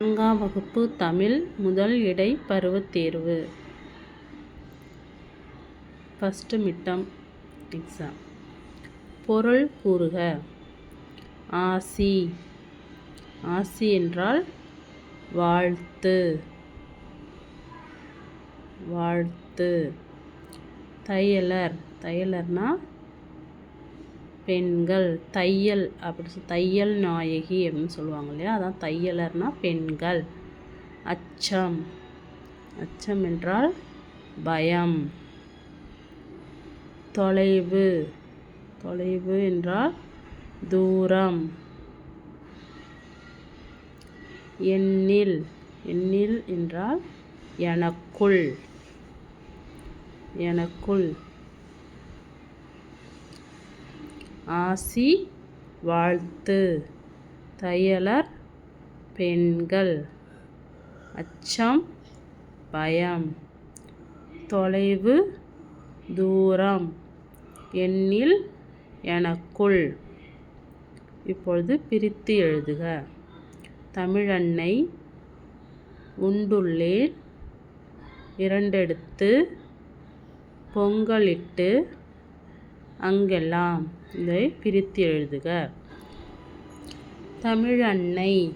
நான்காம் வகுப்பு தமிழ் முதல் இடை பருவத் தேர்வு. ஃபஸ்ட்டு மிட்டம் எக்ஸாம் பொருள் கூறுக. ஆசி. ஆசி என்றால் வாழ்த்து. வாழ்த்து. தையலர். தையலர்னால் பெண்கள் தையல் அப்படி சொல் தையல் நாயகி அப்படின்னு சொல்லுவாங்க இல்லையா? அதான் தையலர்னா பெண்கள். அச்சம். அச்சம் என்றால் பயம். தொலைவு. தொலைவு என்றால் தூரம். எண்ணில். எண்ணில் என்றால் எனக்குள். எனக்குள். ஆசி வாழ்த்து. தையலர் பெண்கள். அச்சம் பயம். தொலைவு தூரம். எண்ணில் எனக்குள். இப்பொழுது பிரித்து எழுதுக. தமிழன்னை உண்டுள்ளேன். இரண்டெடுத்து பொங்கலிட்டு அங்கெல்லாம். இதை பிரித்து எழுதுக. தமிழ் அன்னை.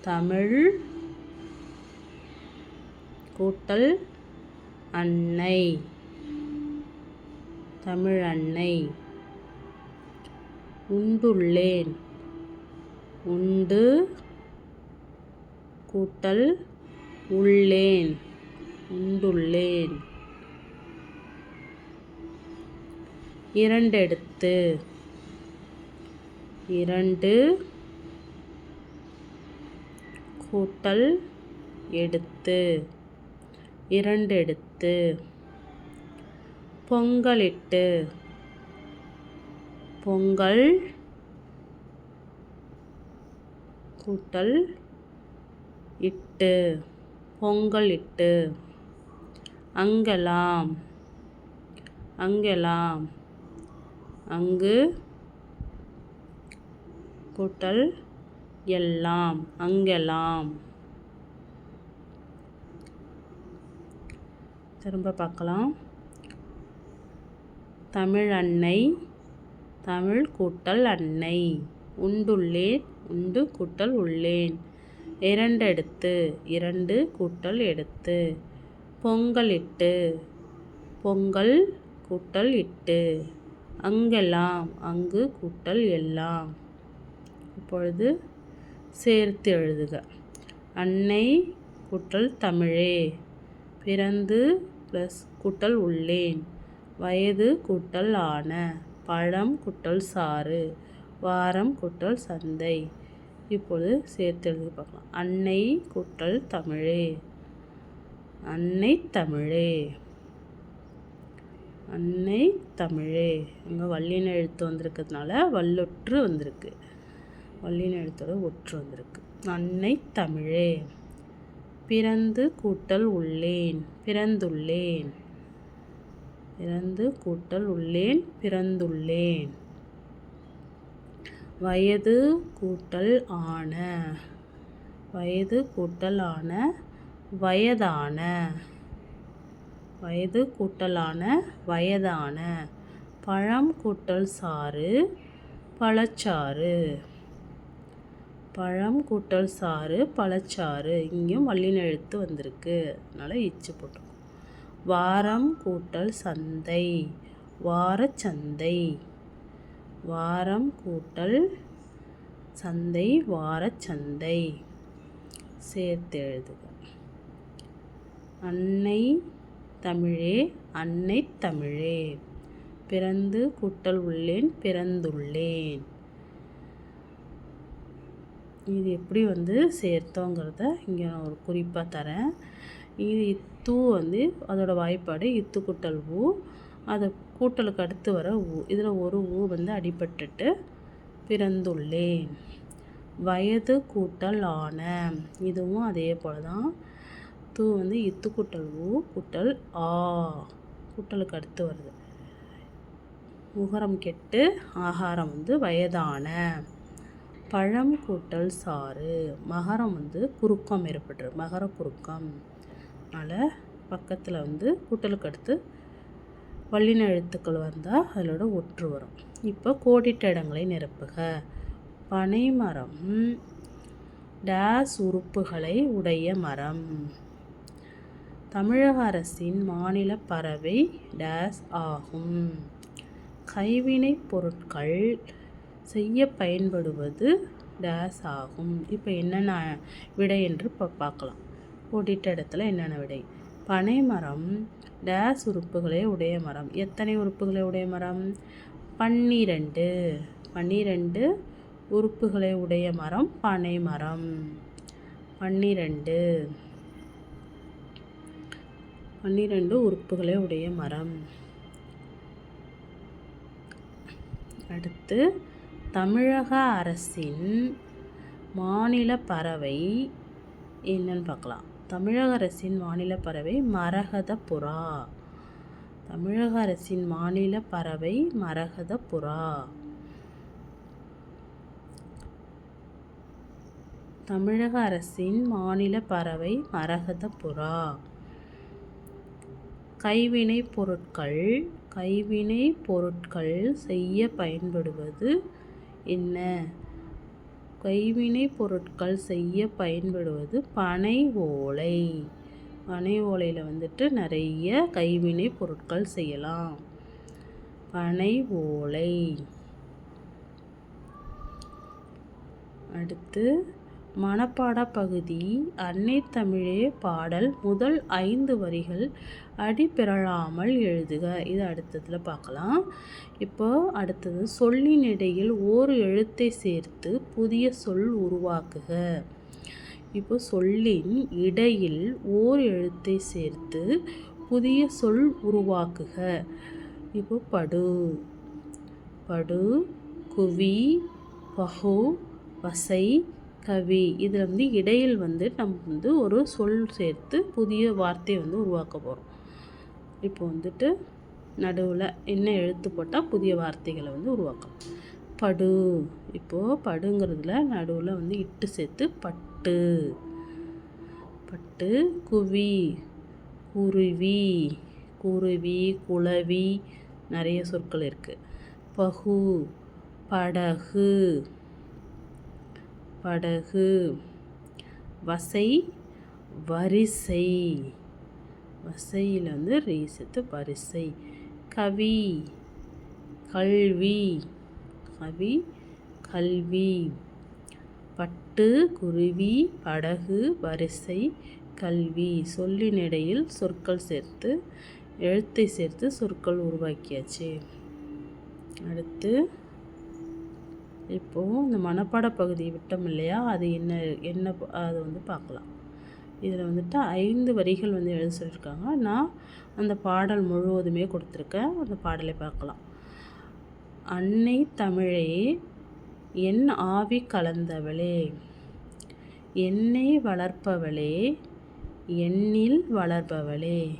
தமிழ் கூட்டல் அன்னை. தமிழ் அன்னை. உண்டுள்ளேன். உண்டு கூட்டல் உள்ளேன். உண்டுள்ளேன். இரண்டெடுத்து இரண்டு கூட்டல் எடுத்து இரண்டெடுத்து பொங்கலிட்டு பொங்கல் கூட்டல் இட்டு பொங்கல் இட்டு அங்கெல்லாம் அங்கெல்லாம். அங்கு கூட்டல் எல்லாம் அங்கெல்லாம். திரும்ப பார்க்கலாம். தமிழ் அன்னை தமிழ் கூட்டல் அன்னை. உண்டுள்ளேன் உண்டு கூட்டல் உள்ளேன். இரண்டு எடுத்து இரண்டு கூட்டல் எடுத்து. பொங்கலிட்டு பொங்கல் கூட்டல் இட்டு. அங்கெல்லாம் அங்கு கூட்டல் எல்லாம். இப்பொழுது சேர்த்து எழுதுக. அன்னை கூட்டல் தமிழே. பிறந்து ப்ளஸ் கூட்டல் உள்ளேன். வயது கூட்டல் ஆன. பழம் கூட்டல் சாறு. வாரம் கூட்டல் சந்தை. இப்பொழுது சேர்த்து எழுதி பார்க்கலாம். அன்னை கூட்டல் தமிழே. அன்னை தமிழே. அன்னை தமிழே. இங்கே வல்லின எழுத்து வந்திருக்கிறதுனால வல்லொற்று வந்திருக்கு. வல்லின எழுத்தோட ஒற்று வந்திருக்கு. அன்னை தமிழே. பிறந்து கூட்டல் உள்ளேன் பிறந்துள்ளேன். பிறந்து கூட்டல் உள்ளேன் பிறந்துள்ளேன். வயது கூட்டல் ஆன வயது கூட்டல் ஆன வயதான. வயது கூட்டலான வயதான பழம் கூட்டல் சாறு பழச்சாறு. பழம் கூட்டல் சாறு பழச்சாறு இங்கேயும் வல்லின எழுத்து வந்திருக்கு. அதனால் இச்சு போட்டோம் வாரம் கூட்டல் சந்தை வாரச்சந்தை வாரம் கூட்டல் சந்தை வாரச்சந்தை சேர்த்து எழுதுக. அன்னை தமிழே அன்னை தமிழே. பிறந்து கூட்டல் உள்ளேன் பிறந்துள்ளேன். இது எப்படி வந்து சேர்த்தோங்கிறத இங்கே நான் ஒரு குறிப்பாக தரேன். இது இத்து வந்து அதோடய வாய்ப்பாடு இத்து கூட்டல் ஊ அதை கூட்டலுக்கு அடுத்து வர ஊ. இதில் ஒரு ஊ வந்து அடிபட்டுட்டு பிறந்துள்ளேன். வயது கூட்டல் ஆன இதுவும் அதே போல் தான் து வந்து இத்து கூட்டல் ஊ கூட்டல் ஆ. கூட்டலுக்கு அடுத்து வருது. முகரம் கெட்டு ஆகாரம் வந்து வயதான. பழம் கூட்டல் சாறு. மகரம் வந்து குறுக்கம் ஏற்பட்டுரு மகர குறுக்கம். அதனால் பக்கத்தில் வந்து கூட்டலுக்கு அடுத்து வல்லின எழுத்துக்கள் வந்தால் அதோட ஒற்று வரும். இப்போ கோடிட்ட இடங்களை நிரப்புக. பனைமரம் டேஸ் உறுப்புகளை உடைய மரம். தமிழக அரசின் மாநில பறவை டேஸ் ஆகும். கைவினைப் பொருட்கள் செய்ய பயன்படுவது டேஸ் ஆகும். இப்போ என்னென்ன விடை என்று இப்போ பார்க்கலாம். போட்டிட்ட இடத்துல என்னென்ன விடை? பனை மரம் டேஸ் உறுப்புகளே உடைய மரம். எத்தனை உறுப்புகளை உடைய மரம்? பன்னிரெண்டு. பன்னிரெண்டு உறுப்புகளை உடைய மரம் பனை மரம். பன்னிரெண்டு. பன்னிரண்டு உறுப்புகளை உடைய மரம். அடுத்து தமிழக அரசின் மாநில பறவை என்னன்னு பார்க்கலாம். தமிழக அரசின் மாநில பறவை மரகத புறா தமிழக அரசின் மாநில பறவை மரகத புறா தமிழக அரசின் மாநில பறவை மரகத புறா கைவினை பொருட்கள் கைவினை பொருட்கள் செய்ய பயன்படுவது என்ன? கைவினை பொருட்கள் செய்ய பயன்படுவது பனை ஓலை. பனை ஓலையில் வந்துட்டு நிறைய கைவினை பொருட்கள் செய்யலாம். பனை ஓலை. அடுத்து மனப்பாட பகுதி அன்னை தமிழே பாடல் முதல் ஐந்து வரிகள் அடிப்பெறலாமல் எழுதுக. இது அடுத்ததில் பார்க்கலாம். இப்போ அடுத்தது சொல்லின் இடையில் ஓர் எழுத்தை சேர்த்து புதிய சொல் உருவாக்குக. இப்போ சொல்லின் இடையில் ஓர் எழுத்தை சேர்த்து புதிய சொல் உருவாக்குக. இப்போ படு. படு குவி பகு வசை கவி. இதில் வந்து இடையில் வந்து நம்ம வந்து ஒரு சொல் சேர்த்து புதிய வார்த்தையை வந்து உருவாக்க போகிறோம் இப்போ வந்துட்டு நடுவில் என்ன எழுத்து போட்டால் புதிய வார்த்தைகளை வந்து உருவாக்கும் படு. இப்போது படுங்கிறதுல நடுவில் வந்து இட்டு சேர்த்து பட்டு. பட்டு குவி குருவி குருவி குளவி நிறைய சொற்கள் இருக்குது பகு படகு படகு. வசை வரிசை. வசையில் வந்து ரீசத்து வரிசை கவி கல்வி. கவி கல்வி. பட்டு குருவி படகு வரிசை கல்வி. சொல்லினிடையில் சொற்கள் சேர்த்து எழுத்தை சேர்த்து சொற்கள் உருவாக்கியாச்சு. அடுத்து இப்போது இந்த மனப்பாட பகுதியை விட்டோம் இல்லையா? அது என்ன என்ன அதை வந்து பார்க்கலாம். இதில் வந்துட்டு ஐந்து வரிகள் வந்து எழுத சொல்லியிருக்காங்க. நான் அந்த பாடல் முழுவதுமே கொடுத்துருக்கேன். அந்த பாடலை பார்க்கலாம். அன்னை தமிழே என் ஆவி கலந்தவளே என்னை வளர்ப்பவளே எண்ணில் வளர்பவளே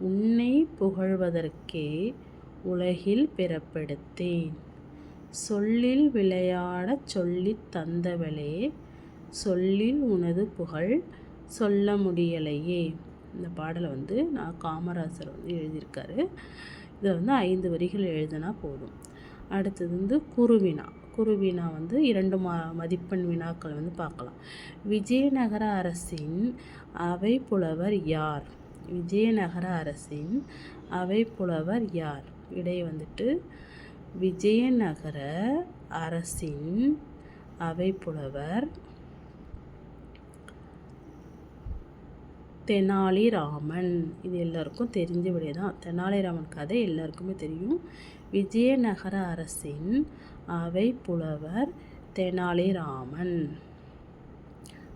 உன்னை புகழ்வதற்கே உலகில் பிறப்பெடுத்தேன். சொல்லில் விளையாடச் சொல்லித் தந்தவளே சொல்லில் உனது புகழ் சொல்ல முடியலையே. இந்த பாடலை வந்து நான் காமராசர் வந்து எழுதியிருக்காரு. இதை வந்து ஐந்து வரிகள் எழுதினா போதும். அடுத்தது வந்து குருவினா. குருவினா வந்து இரண்டு ம மதிப்பெண் வினாக்கள் வந்து பார்க்கலாம். விஜயநகர அரசின் அவை புலவர் யார்? விஜயநகர அரசின் அவை புலவர் யார்? இடையே வந்துட்டு விஜயநகர அரசின் அவைப்புலவர் தெனாலிராமன். இது எல்லாருக்கும் தெரிஞ்ச விடை தான் தெனாலிராமன் கதை எல்லாருக்குமே தெரியும். விஜயநகர அரசின் அவை புலவர் தெனாலிராமன்.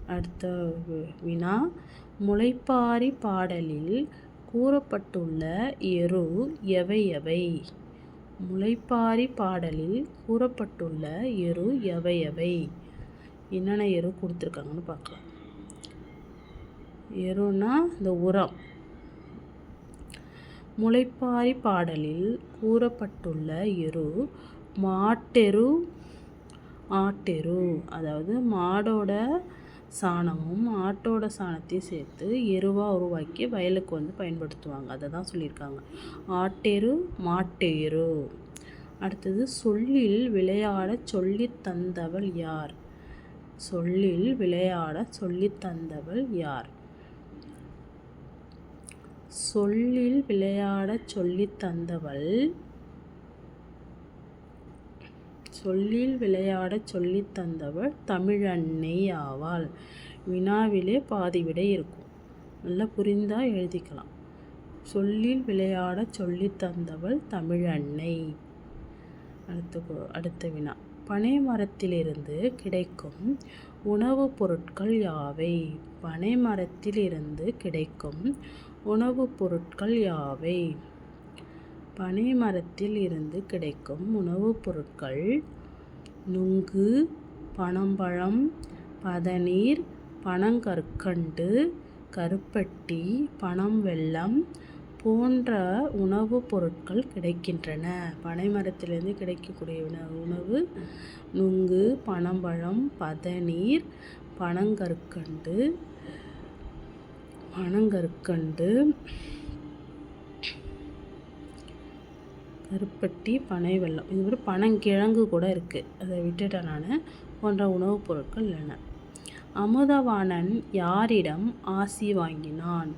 அடுத்த வினா முளைப்பாரி பாடலில் கூறப்பட்டுள்ள எரு எவை எவை? முளைப்பாரி பாடலில் கூறப்பட்டுள்ள எரு எவை எவை என்னென்ன எரு கொடுத்துருக்காங்கன்னு பார்க்கலாம். எருனா இந்த உரம். முளைப்பாரி பாடலில் கூறப்பட்டுள்ள எரு மாட்டெரு ஆட்டெரு. அதாவது மாடோட சாணமும் ஆட்டோட சாணத்தையும் சேர்த்து எருவாக உருவாக்கி வயலுக்கு வந்து பயன்படுத்துவாங்க. அதை தான் சொல்லியிருக்காங்க. ஆட்டெரு மாட்டெரு. அடுத்தது சொல்லில் விளையாட சொல்லி தந்தவள் யார்? சொல்லில் விளையாட சொல்லி தந்தவள் யார்? சொல்லில் விளையாட சொல்லித் தந்தவள் சொல்லில் விளையாடச் சொல்லித் தந்தவள் தமிழன்னை ஆவாள். வினாவிலே பாதி விடை இருக்கும். நல்லா புரிந்தால் எழுதிக்கலாம். சொல்லில் விளையாடச் சொல்லித் தந்தவள் தமிழன்னை. அடுத்த அடுத்த வினா. பனை மரத்திலிருந்து கிடைக்கும் உணவுப் பொருட்கள் யாவை? பனை மரத்திலிருந்து கிடைக்கும் உணவுப் பொருட்கள் யாவை? பனை மரத்தில் இருந்து கிடைக்கும் உணவுப் பொருட்கள் நுங்கு பனம்பழம் பதநீர் பனங்கற்கண்டு கருப்பட்டி பனம் வெல்லம் போன்ற உணவுப் பொருட்கள் கிடைக்கின்றன. பனை மரத்திலிருந்து கிடைக்கக்கூடிய உணவு நுங்கு பனம்பழம் பதநீர் பனங்கற்கண்டு பனங்கற்கண்டு கருப்பட்டி பனை வெள்ளம் இது மாதிரி பனங்கிழங்கு கூட இருக்குது அதை விட்டுட்டேன் நான். போன்ற உணவுப் பொருட்கள் உள்ளன. அமுதவாணன் யாரிடம் ஆசி வாங்கினான்?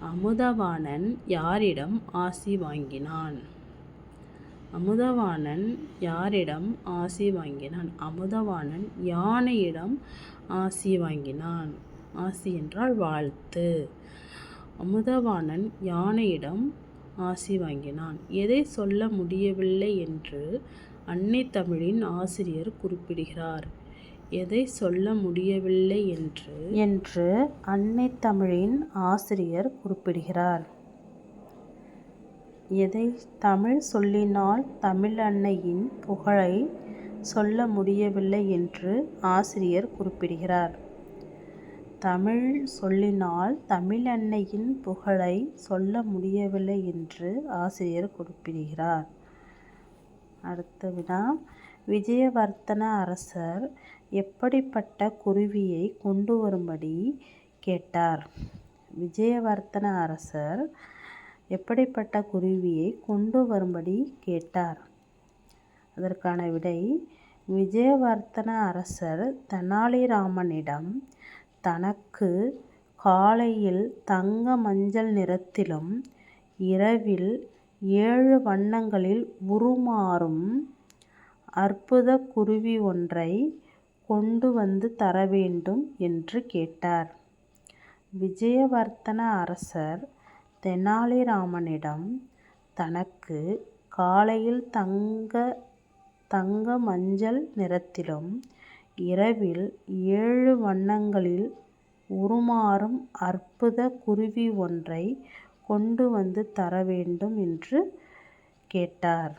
அமுதவாணன் யாரிடம் ஆசி வாங்கினான்? அமுதவாணன் யாரிடம் ஆசி வாங்கினான்? அமுதவாணன் யானையிடம் ஆசி வாங்கினான்? ஆசி என்றால் வாழ்த்து. அமுதவாணன் யானையிடம் ஆசி வாங்கினான். எதை சொல்ல முடியவில்லை என்று அன்னை தமிழின் ஆசிரியர் குறிப்பிடுகிறார். எதை சொல்ல முடியவில்லை என்று என்று அன்னை தமிழின் ஆசிரியர் குறிப்பிடுகிறார். எதை தமிழ் சொல்லினால் தமிழ் அன்னையின் புகழை சொல்ல முடியவில்லை என்று ஆசிரியர் குறிப்பிடுகிறார். தமிழ் சொல்லினால் தமிழன்னையின் புகழை சொல்ல முடியவில்லை என்று ஆசிரியர் குறிப்பிடுகிறார். அடுத்த வினா விஜயவர்த்தன அரசர் எப்படிப்பட்ட குருவியை கொண்டு வரும்படி கேட்டார். விஜயவர்த்தன அரசர் எப்படிப்பட்ட குருவியை கொண்டு வரும்படி கேட்டார். அதற்கான விடை விஜயவர்த்தன அரசர் தெனாலிராமனிடம் தனக்கு காலையில் தங்க மஞ்சள் நிறத்திலும் இரவில் ஏழு வண்ணங்களில் உருமாறும் அற்புதக் குருவி ஒன்றை கொண்டு வந்து தர வேண்டும் என்று கேட்டார். விஜயவர்த்தன அரசர் தெனாலிராமனிடம் தனக்கு காலையில் தங்க தங்க மஞ்சள் நிறத்திலும் இரவில் ஏழு வண்ணங்களில் உருமாறும் அற்புத குருவி ஒன்றை கொண்டு வந்து தர வேண்டும் என்று கேட்டார்.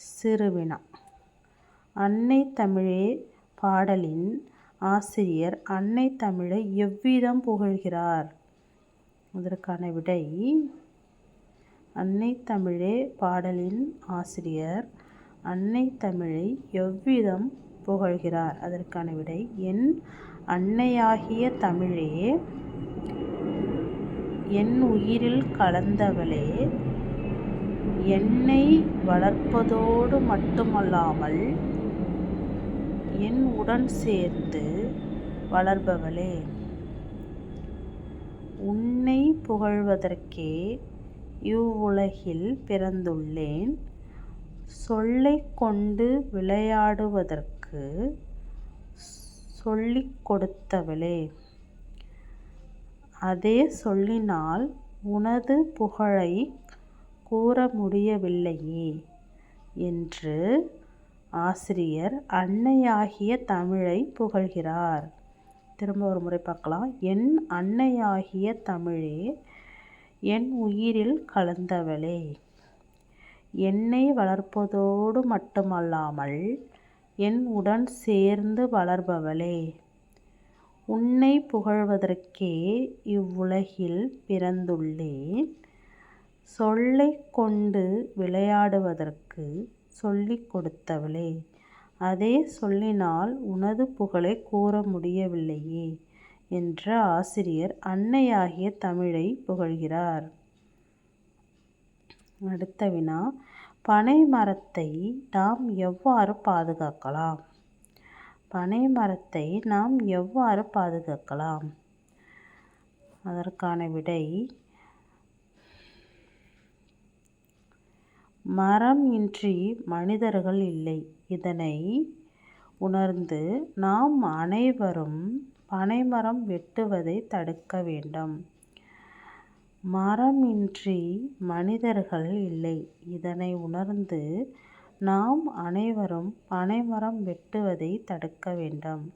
சிறுவினா அன்னை தமிழே பாடலின் ஆசிரியர் அன்னை தமிழை எவ்விதம் புகழ்கிறார்? அதற்கான விடை அன்னை தமிழே பாடலின் ஆசிரியர் அன்னை தமிழை எவ்விதம் புகழ்கிறார்? அதற்கான விடை என் அன்னையாகிய தமிழே என் உயிரில் கலந்தவளே என்னை வளர்ப்பதோடு மட்டுமல்லாமல் என் உடன் சேர்ந்து வளர்பவளே. உன்னை புகழ்வதற்கே இவ்வுலகில் பிறந்துள்ளேன். சொல்லைக் கொண்டு விளையாடுவதற்கு சொல்லிக் கொடுத்தவளே அதே சொல்லினால் உனது புகழைக் கூற முடியவில்லையே என்று ஆசிரியர் அன்னையாகிய தமிழை புகழ்கிறார். திரும்ப ஒரு முறை பார்க்கலாம். என் அன்னையாகிய தமிழே என் உயிரில் கலந்தவளே என்னை வளர்ப்பதோடு மட்டுமல்லாமல் என் உடன் சேர்ந்து வளர்பவளே. உன்னை புகழ்வதற்கே இவ்வுலகில் பிறந்துள்ளேன். சொல்லை கொண்டு விளையாடுவதற்கு சொல்லிக் கொடுத்தவளே. அதே சொல்லினால் உனது புகழை கூற முடியவில்லையே என்ற ஆசிரியர் அன்னையாகிய தமிழை புகழ்கிறார். அடுத்த வினா பனை மரத்தை நாம் எவ்வாறு பாதுகாக்கலாம்? பனை மரத்தை நாம் எவ்வாறு பாதுகாக்கலாம்? அதற்கான விடை மரம் இன்றி மனிதர்கள் இல்லை. இதனை உணர்ந்து நாம் அனைவரும் பனைமரம் வெட்டுவதை தடுக்க வேண்டும். மரம் இன்றி மனிதர்கள் இல்லை. இதனை உணர்ந்து நாம் அனைவரும் பனைமரம் வெட்டுவதை தடுக்க வேண்டும்.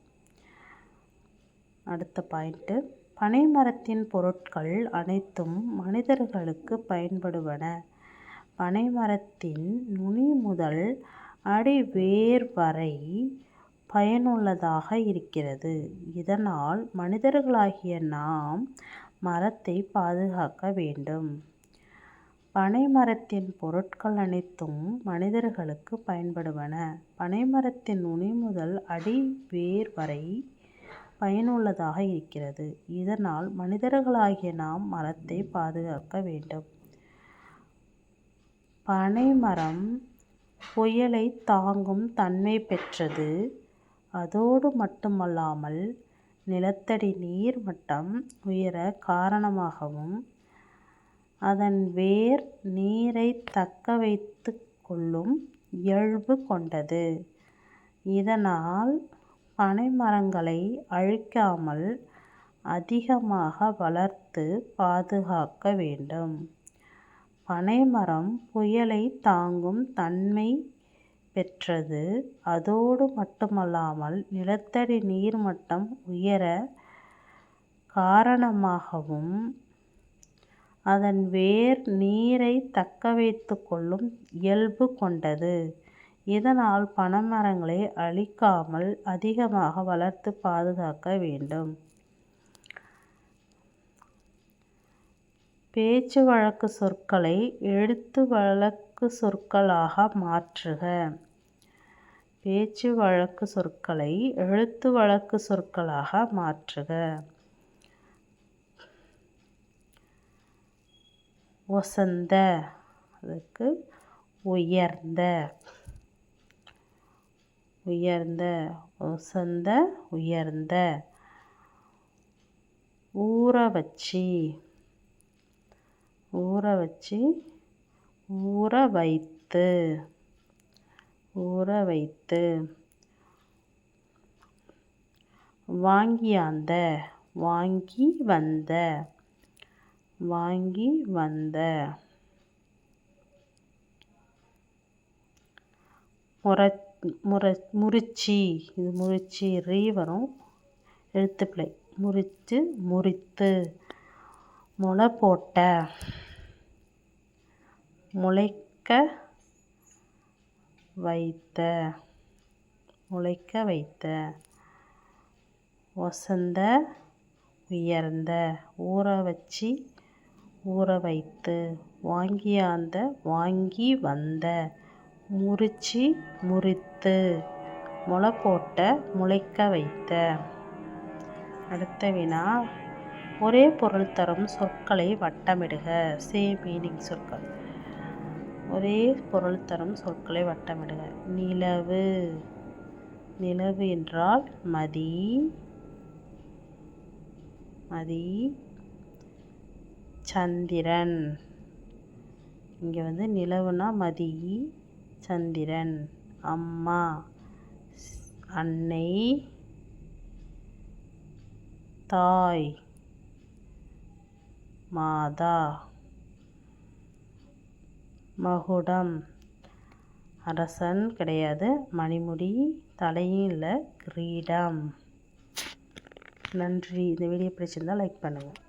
அடுத்த பாயிண்ட்டு பனைமரத்தின் பொருட்கள் அனைத்தும் மனிதர்களுக்கு பயன்படுவன. பனைமரத்தின் நுனி முதல் அடி வேர் வரை பயனுள்ளதாக இருக்கிறது. இதனால் மனிதர்களாகிய நாம் மரத்தை பாதுகாக்க வேண்டும். பனைமரத்தின் பொருட்கள் அனைத்தும் மனிதர்களுக்கு பயன்படுவன. பனைமரத்தின் நுனி முதல் அடி வேர் வரை பயனுள்ளதாக இருக்கிறது. இதனால் மனிதர்களாகிய நாம் மரத்தை பாதுகாக்க வேண்டும். பனைமரம் புயலை தாங்கும் தன்மை பெற்றது. அதோடு மட்டுமல்லாமல் நிலத்தடி நீர் மட்டம் உயர காரணமாகவும் அதன் வேர் நீரை தக்க வைத்து கொள்ளும் இயல்பு கொண்டது. இதனால் பனைமரங்களை அழிக்காமல் அதிகமாக வளர்த்து பாதுகாக்க வேண்டும். பனைமரம் புயலை தாங்கும் தன்மை பெற்றது. அதோடு மட்டுமல்லாமல் நிலத்தடி நீர் மட்டம் உயர காரணமாகவும் அதன் வேர் நீரை தக்க வைத்து கொள்ளும் இயல்பு கொண்டது. இதனால் பனைமரங்களை அழிக்காமல் அதிகமாக வளர்த்து பாதுகாக்க வேண்டும். பேச்சு வழக்கு சொற்களை எழுத்து வழக்கு சொற்களாக மாற்றுக. பேச்சு வழக்கு சொற்களை எழுத்து வழக்கு சொற்களாக மாற்றுக. ஒசந்த அதுக்கு உயர்ந்த. உயர்ந்த ஒசந்த உயர்ந்த. ஊற வச்சி ஊற வச்சி ஊற வைத்து ஊற வைத்து வாங்கியாந்த வாங்கி வந்த வாங்கி வந்த முற முற முறிச்சி இது முறிச்சி ரீ வரும். எழுத்துப்பிழை. முறித்து முறித்து முளை போட்ட முளைக்க வைத்த முளைக்க வைத்த ஒசந்த உயர்ந்த ஊற வச்சு ஊற வைத்து வாங்கியாந்த வாங்கி வந்த முறிச்சு முறித்து முளை போட்ட முளைக்க வைத்த. அடுத்த வினா ஒரே பொருள் தரும் சொற்களை வட்டமிடுக. சேம் மீனிங் சொற்கள். ஒரே பொருள் தரும் சொற்களை வட்டமிடுக. நிலவு. நிலவு என்றால் மதி. மதி. சந்திரன். இங்கே வந்து நிலவுனா மதி. சந்திரன். அம்மா. அன்னை. தாய். மாதா. மகுடம். அரசன் கிடையாது. மணிமுடி தலையும் இல்லை கிரீடம். நன்றி. இந்த வீடியோ பிடிச்சிருந்தால் லைக் பண்ணுங்கள்